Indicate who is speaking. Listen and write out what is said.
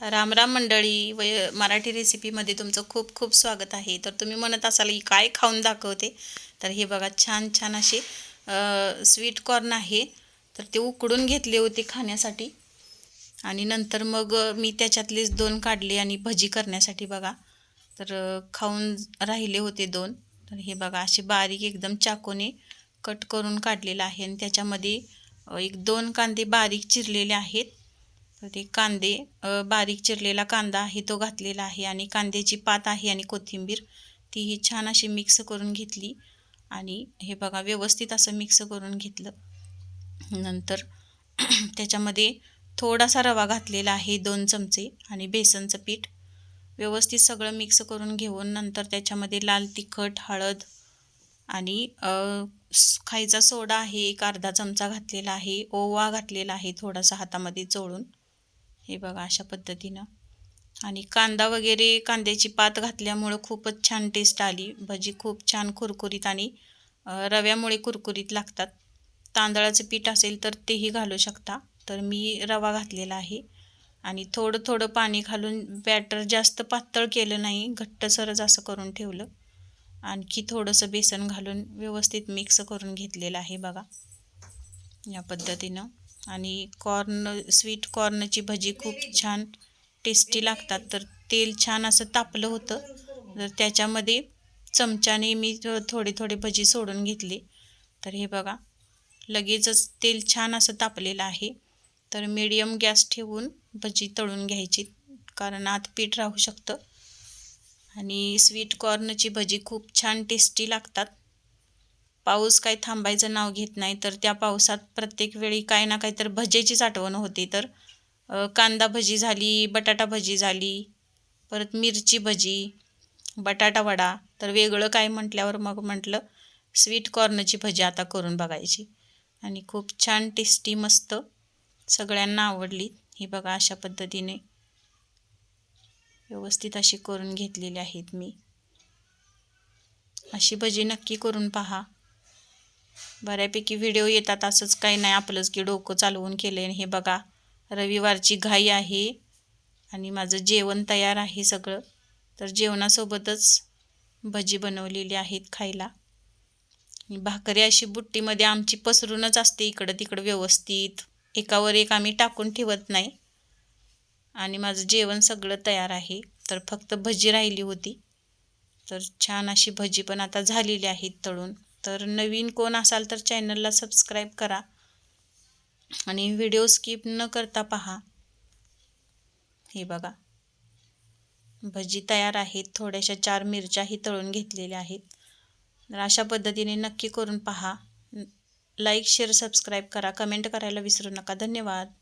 Speaker 1: राम राम मंडळी व मराठी रेसिपीमध्ये तुमचं खूप खूप स्वागत आहे. तर तुम्ही म्हणत असाल की काय खाऊन दाखवते? तर हे बघा छान छान असे स्वीट कॉर्न आहे. तर ते उकडून घेतले होते खाण्यासाठी. आणि नंतर मग मी त्याच्यातलेच दोन काढले आणि भजी करण्यासाठी बघा. तर खाऊन राहिले होते दोन. तर हे बघा असे बारीक एकदम चाकूने कट करून काढलेलं आहे. आणि त्याच्यामध्ये एक दोन कांदे बारीक चिरलेले आहेत. ते कांदे बारीक चिरलेला कांदा आहे तो घातलेला आहे आणि कांद्याची पात आहे आणि कोथिंबीर तीही छान अशी मिक्स करून घेतली आणि हे बघा व्यवस्थित असं मिक्स करून घेतलं. नंतर त्याच्यामध्ये थोडासा रवा घातलेला आहे दोन चमचे आणि बेसनचं पीठ. व्यवस्थित सगळं मिक्स करून घेऊन नंतर त्याच्यामध्ये लाल तिखट हळद आणि खायचा सोडा आहे एक अर्धा चमचा घातलेला आहे ओवा घातलेला आहे थोडासा हातामध्ये चोळून. हे बघा अशा पद्धतीनं. आणि कांदा वगैरे कांद्याची पात घातल्यामुळं खूपच छान टेस्ट आली. भजी खूप छान कुरकुरीत आणि रव्यामुळे कुरकुरीत लागतात. तांदळाचं पीठ असेल तर तेही घालू शकता. तर मी रवा घातलेला आहे. आणि थोडं थोडं पाणी घालून बॅटर जास्त पातळ केलं नाही. घट्टसरच असं करून ठेवलं. आणखी थोडंसं बेसन घालून व्यवस्थित मिक्स करून घेतलेलं आहे बघा. या पद्धतीनं. आणि कॉर्न स्वीट कॉर्नची भजी खूप छान टेस्टी लागतात. तर तेल छान असं तापलं होतं. तर त्याच्यामध्ये चमच्याने मी थोडे थोडे भजी सोडून घेतले. तर हे बघा लगेचच तेल छान असं तापलेलं आहे. तर मीडियम गॅस ठेवून भजी तळून घ्यायची कारण आत पीठ राहू शकतं. आणि स्वीट कॉर्नची भजी खूप छान टेस्टी लागतात. पाऊस काही थांबायचं नाव घेत नाही तर त्या पावसात प्रत्येक वेळी काय ना काही तर भजेचीच आठवण होती. तर कांदा भजी झाली बटाटा भजी झाली परत मिरची भजी बटाटा वडा तर वेगळं काय म्हटल्यावर मग म्हटलं स्वीट कॉर्नची भजी आता करून बघायची. आणि खूप छान टेस्टी मस्त सगळ्यांना आवडली. ही बघा अशा पद्धतीने व्यवस्थित अशी करून घेतलेली आहेत मी. अशी भजी नक्की करून पहा. बऱ्यापैकी व्हिडिओ येतात असंच काही नाही. आपलंच की डोकं चालवून केले हे बघा रविवारची घाई आहे आणि माझं जेवण तयार आहे सगळं. तर जेवणासोबतच भजी बनवलेली आहेत खायला. भाकरी अशी बुट्टीमध्ये आमची पसरूनच असते इकडं तिकडं व्यवस्थित. एकावर एक आम्ही टाकून ठेवत नाही. आणि माझं जेवण सगळं तयार आहे. तर फक्त भजी राहिली होती. तर छान अशी भजी पण आता झालेली आहेत तळून. तर नवीन कोण असाल तर चॅनलला सबस्क्राईब करा आणि व्हिडिओ स्किप न करता पहा. हे बघा. भजी तयार आहेत. थोड्याशा चार मिरच्याही तळून घेतलेल्या आहेत. तर अशा पद्धतीने नक्की करून पहा. लाईक शेअर सबस्क्राईब करा. कमेंट करायला विसरू नका. धन्यवाद.